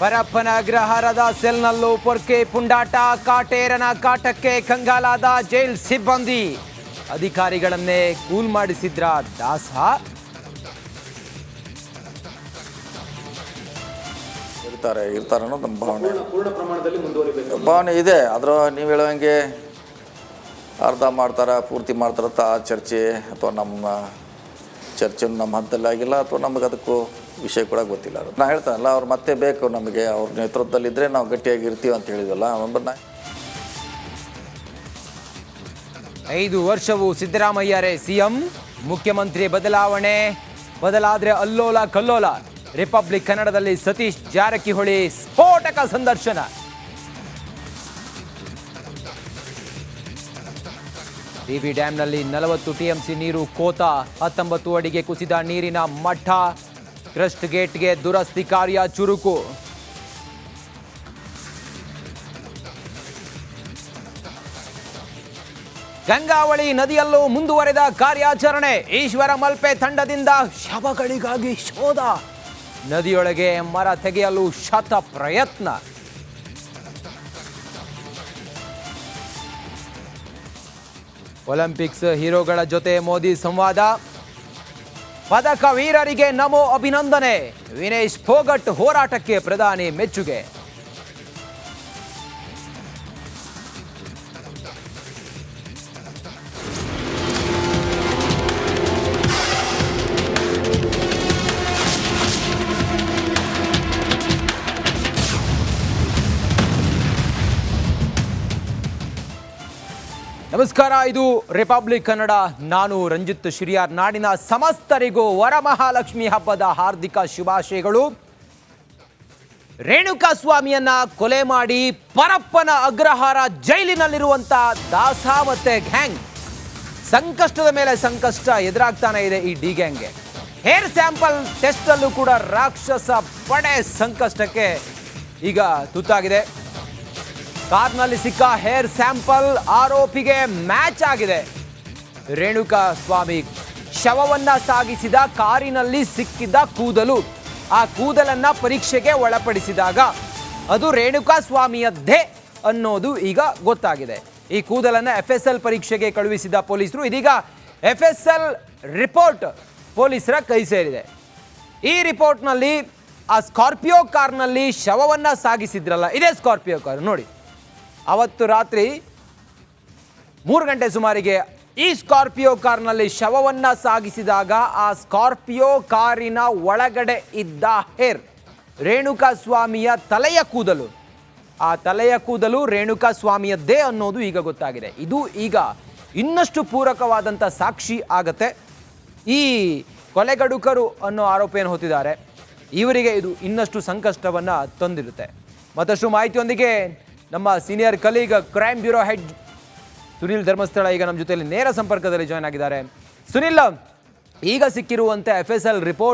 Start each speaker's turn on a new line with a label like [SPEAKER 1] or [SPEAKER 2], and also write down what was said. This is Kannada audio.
[SPEAKER 1] ಪರಪ್ಪನ ಅಗ್ರಹಾರದ ಸೆಲ್ನಲ್ಲೂ ಪೊರ್ಕೆ ಪುಂಡಾಟ ಕಾಟೇರನ ಕಾಟಕ್ಕೆ ಕಂಗಾಲಾದ ಜೈಲ್ ಸಿಬ್ಬಂದಿ. ಅಧಿಕಾರಿಗಳನ್ನೇ ಕೂಲ್ ಮಾಡಿಸಿದ್ರ ದಾಸ.
[SPEAKER 2] ಇರ್ತಾರೆ ಇರ್ತಾರೆ ಅನ್ನೋದು ನಮ್ಮ ಭಾವನೆ.
[SPEAKER 3] ಪೂರ್ಣ ಪ್ರಮಾಣದಲ್ಲಿ ಮುಂದುವರಿಬೇಕು.
[SPEAKER 2] ಭಾವನೆ ಇದೆ ಆದ್ರೆ ನೀವು ಹೇಳುವಂಗೆ ಅರ್ಧ ಮಾಡ್ತಾರ ಪೂರ್ತಿ ಮಾಡ್ತಾರಂತ ಚರ್ಚೆ ಅಥವಾ ನಮ್ಮ ಚರ್ಚೆ ನಮ್ಮ ಹಂತದಲ್ಲಿ ಆಗಿಲ್ಲ ಅಥವಾ ನಮಗೆ ಅದಕ್ಕೂ ವಿಷಯ ಕೂಡ ಗೊತ್ತಿಲ್ಲ. ಅದು ನಾ ಹೇಳ್ತಾನಲ್ಲ, ಅವ್ರು ಮತ್ತೆ ಬೇಕು ನಮಗೆ, ಅವ್ರ ನೇತೃತ್ವದಲ್ಲಿದ್ದರೆ ನಾವು ಗಟ್ಟಿಯಾಗಿ ಇರ್ತೀವಿ ಅಂತ ಹೇಳಿದ್ವಲ್ಲ ಅವನ
[SPEAKER 1] ಐದು ವರ್ಷವು ಸಿದ್ದರಾಮಯ್ಯರೇ ಸಿಎಂ, ಮುಖ್ಯಮಂತ್ರಿ ಬದಲಾವಣೆ, ಬದಲಾದ್ರೆ ಅಲ್ಲೋಲ ಕಲ್ಲೋಲ. ರಿಪಬ್ಲಿಕ್ ಕನ್ನಡದಲ್ಲಿ ಸತೀಶ್ ಜಾರಕಿಹೊಳಿ ಸ್ಫೋಟಕ ಸಂದರ್ಶನ. ಟಿಬಿ ಡ್ಯಾಂನಲ್ಲಿ ನಲವತ್ತು ಟಿಎಂಸಿ ನೀರು ಕೋತ, ಹತ್ತೊಂಬತ್ತು ಅಡಿಗೆ ಕುಸಿದ ನೀರಿನ ಮಠ ಕ್ರಸ್ಟ್ ಗೇಟ್ಗೆ ದುರಸ್ತಿ ಕಾರ್ಯ ಚುರುಕು. ಗಂಗಾವಳಿ ನದಿಯಲ್ಲೂ ಮುಂದುವರೆದ ಕಾರ್ಯಾಚರಣೆ, ಈಶ್ವರ ಮಲ್ಪೆ ತಂಡದಿಂದ ಶವಗಳಿಗಾಗಿ ಶೋಧ. ನದಿಯೊಳಗೆ ಮರ ತೆಗೆಯಲು ಶತ ಪ್ರಯತ್ನ. ಒಲಿಂಪಿಕ್ಸ್ ಹೀರೋಗಳ ಜೊತೆ ಮೋದಿ ಸಂವಾದ. ಪದಕ ವೀರರಿಗೆ ನಮೋ ಅಭಿನಂದನೆ. ವಿನೇಶ್ ಫೋಗಟ್ ಹೋರಾಟಕ್ಕೆ ಪ್ರಧಾನಿ ಮೆಚ್ಚುಗೆ. ನಮಸ್ಕಾರ, ಇದು ರಿಪಬ್ಲಿಕ್ ಕನ್ನಡ. ನಾನು ರಂಜಿತ್ ಶಿರಿಯಾರ್. ನಾಡಿನ ಸಮಸ್ತರಿಗೂ ವರಮಹಾಲಕ್ಷ್ಮಿ ಹಬ್ಬದ ಹಾರ್ದಿಕ ಶುಭಾಶಯಗಳು. ರೇಣುಕಾ ಸ್ವಾಮಿಯನ್ನ ಕೊಲೆ ಮಾಡಿ ಪರಪ್ಪನ ಅಗ್ರಹಾರ ಜೈಲಿನಲ್ಲಿರುವಂತ ದಾಸ ಮತ್ತೆ ಗ್ಯಾಂಗ್. ಸಂಕಷ್ಟದ ಮೇಲೆ ಸಂಕಷ್ಟ ಎದುರಾಗ್ತಾನೆ ಇದೆ ಈ ಡಿ ಗ್ಯಾಂಗ್ಗೆ. ಹೇರ್ ಸ್ಯಾಂಪಲ್ ಟೆಸ್ಟ್ ಅಲ್ಲೂ ಕೂಡ ರಾಕ್ಷಸ ಪಡೆ ಸಂಕಷ್ಟಕ್ಕೆ ಈಗ ತುತ್ತಾಗಿದೆ. ಕಾರ್ನಲ್ಲಿ ಸಿಕ್ಕ ಹೇರ್ ಸ್ಯಾಂಪಲ್ ಆರೋಪಿಗೆ ಮ್ಯಾಚ್ ಆಗಿದೆ. ರೇಣುಕಾ ಸ್ವಾಮಿ ಶವವನ್ನ ಸಾಗಿಸಿದ ಕಾರಿನಲ್ಲಿ ಸಿಕ್ಕಿದ್ದ ಕೂದಲು. ಆ ಕೂದಲನ್ನ ಪರೀಕ್ಷೆಗೆ ಒಳಪಡಿಸಿದಾಗ ಅದು ರೇಣುಕಾ ಸ್ವಾಮಿಯದ್ದೇ ಅನ್ನೋದು ಈಗ ಗೊತ್ತಾಗಿದೆ. ಈ ಕೂದಲನ್ನ ಎಫ್ ಎಸ್ ಎಲ್ ಪರೀಕ್ಷೆಗೆ ಕಳುಹಿಸಿದ ಪೊಲೀಸರು, ಇದೀಗ ಎಫ್ ಎಸ್ ಎಲ್ ರಿಪೋರ್ಟ್ ಪೊಲೀಸರ ಕೈ ಸೇರಿದೆ. ಈ ರಿಪೋರ್ಟ್ನಲ್ಲಿ ಆ ಸ್ಕಾರ್ಪಿಯೋ ಕಾರ್ನಲ್ಲಿ ಶವವನ್ನ ಸಾಗಿಸಿದ್ರಲ್ಲ, ಇದೇ ಸ್ಕಾರ್ಪಿಯೋ ಕಾರ್, ನೋಡಿ. ಅವತ್ತು ರಾತ್ರಿ ಮೂರು ಗಂಟೆ ಸುಮಾರಿಗೆ ಈ ಸ್ಕಾರ್ಪಿಯೋ ಕಾರ್ನಲ್ಲಿ ಶವವನ್ನ ಸಾಗಿಸಿದಾಗ ಆ ಸ್ಕಾರ್ಪಿಯೋ ಕಾರಿನ ಒಳಗಡೆ ಇದ್ದ ಹೇರ್ ರೇಣುಕಾ ಸ್ವಾಮಿಯ ತಲೆಯ ಕೂದಲು. ಆ ತಲೆಯ ಕೂದಲು ರೇಣುಕಾ ಸ್ವಾಮಿಯದ್ದೇ ಅನ್ನೋದು ಈಗ ಗೊತ್ತಾಗಿದೆ. ಇದು ಈಗ ಇನ್ನಷ್ಟು ಪೂರಕವಾದಂಥ ಸಾಕ್ಷಿ ಆಗತ್ತೆ. ಈ ಕೊಲೆಗಡುಕರು ಅನ್ನೋ ಆರೋಪ ಏನು ಹೊತ್ತಿದ್ದಾರೆ? ಇವರಿಗೆ ಇದು ಇನ್ನಷ್ಟು ಸಂಕಷ್ಟವನ್ನು ತಂದಿರುತ್ತೆ. ಮತ್ತಷ್ಟು ಮಾಹಿತಿಯೊಂದಿಗೆ ನಮ್ಮ senior colleague crime bureau head Sunil Dharmasthala ಈಗ ನಮ್ಮ ಜೊತೆಯಲ್ಲಿ ನೇರ ಸಂಪರ್ಕದಲ್ಲಿ ಜಾಯ್ನ್ ಆಗಿದ್ದಾರೆ. ಸುನಿಲ್, ಈಗ ಸಿಕ್ಕಿರುವಂತೆ ಎಫ್ ಎಸ್ ಎಲ್ ರಿಪೋರ್ಟ್